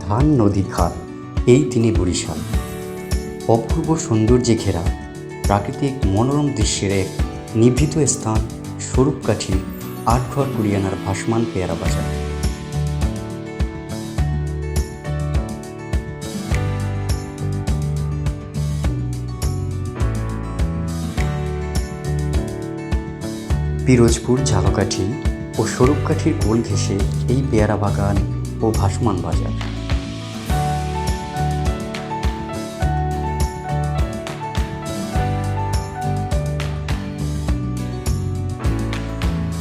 ধান নদী খাল, এই দিনে বরিশাল। অপূর্ব সৌন্দর্যে ঘেরা প্রাকৃতিক মনোরম দৃশ্যের এক নিভৃত স্থান স্বরূপকাঠি আটঘর কুরিয়ানার ভাসমান পেয়ারা বাজার। পিরোজপুর, ঝালকাঠি ও স্বরূপকাঠির গোল ঘেঁষে এই পেয়ারা বাগান ও ভাসমান বাজার।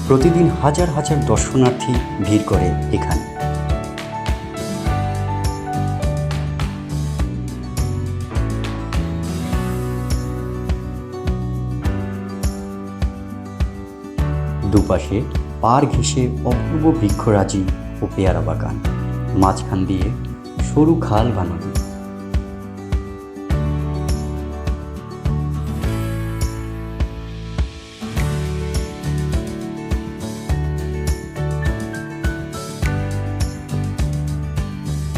প্রতিদিন হাজার হাজার দর্শনার্থী ভিড় করে এখানে। দুপাশে পার ঘেঁষে অপূর্ব বৃক্ষরাজি ও পেয়ারা বাগান। মাঝখান দিয়ে সরু খাল বা নদী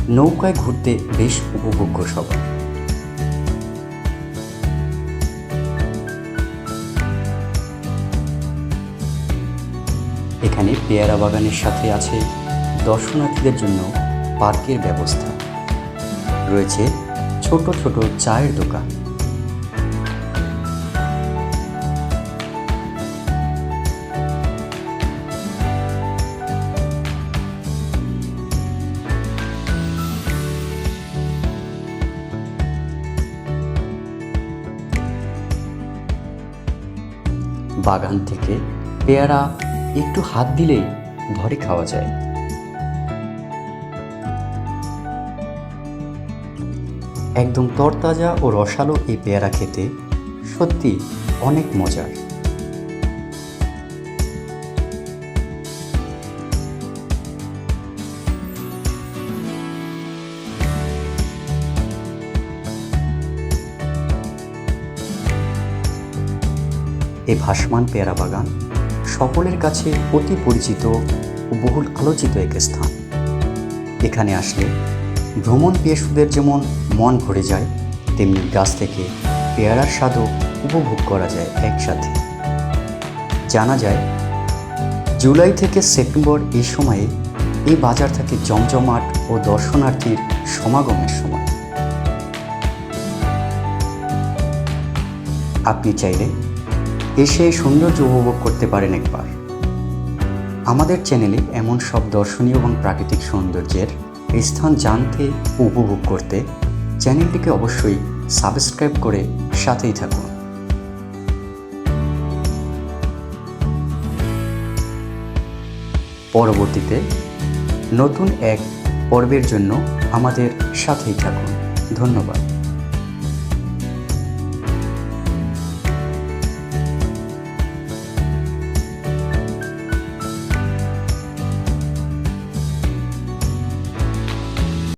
নৌকায় ঘুরতে বেশ উপভোগ্য সবার এখানে পেয়ারা বাগানের সাথে আছে দর্শনার্থীদের জন্য পার্কের ব্যবস্থা। রয়েছে ছোট ছোট চায়ের দোকান। বাগান থেকে পেয়ারা একটু হাত দিলেই ধরে খাওয়া যায়। একদম তরতাজা ও রসালো এই পেয়ারা খেতে সত্যি অনেক মজার। এই ভাসমান পেয়ারা বাগান সকলের কাছে অতি পরিচিত ও বহুল আলোচিত এক স্থান। এখানে আসলে ভ্রমণ পিয়াসুদের যেমন মন ভরে যায়, তেমনি গাছ থেকে পেয়ারার স্বাদও উপভোগ করা যায় একসাথে। জানা যায়, জুলাই থেকে সেপ্টেম্বর এই সময়ে এই বাজার থাকে জমজমাট ও দর্শনার্থীর সমাগমের সময়। আপনি চাইলে এসে সৌন্দর্য উপভোগ করতে পারেন একবার। আমাদের চ্যানেলে এমন সব দর্শনীয় এবং প্রাকৃতিক সৌন্দর্যের স্থান জানতে উপভোগ করতে চ্যানেলটিকে অবশ্যই সাবস্ক্রাইব করে সাথেই থাকুন। পরবর্তীতে নতুন এক পর্বের জন্য আমাদের সাথেই থাকুন। ধন্যবাদ।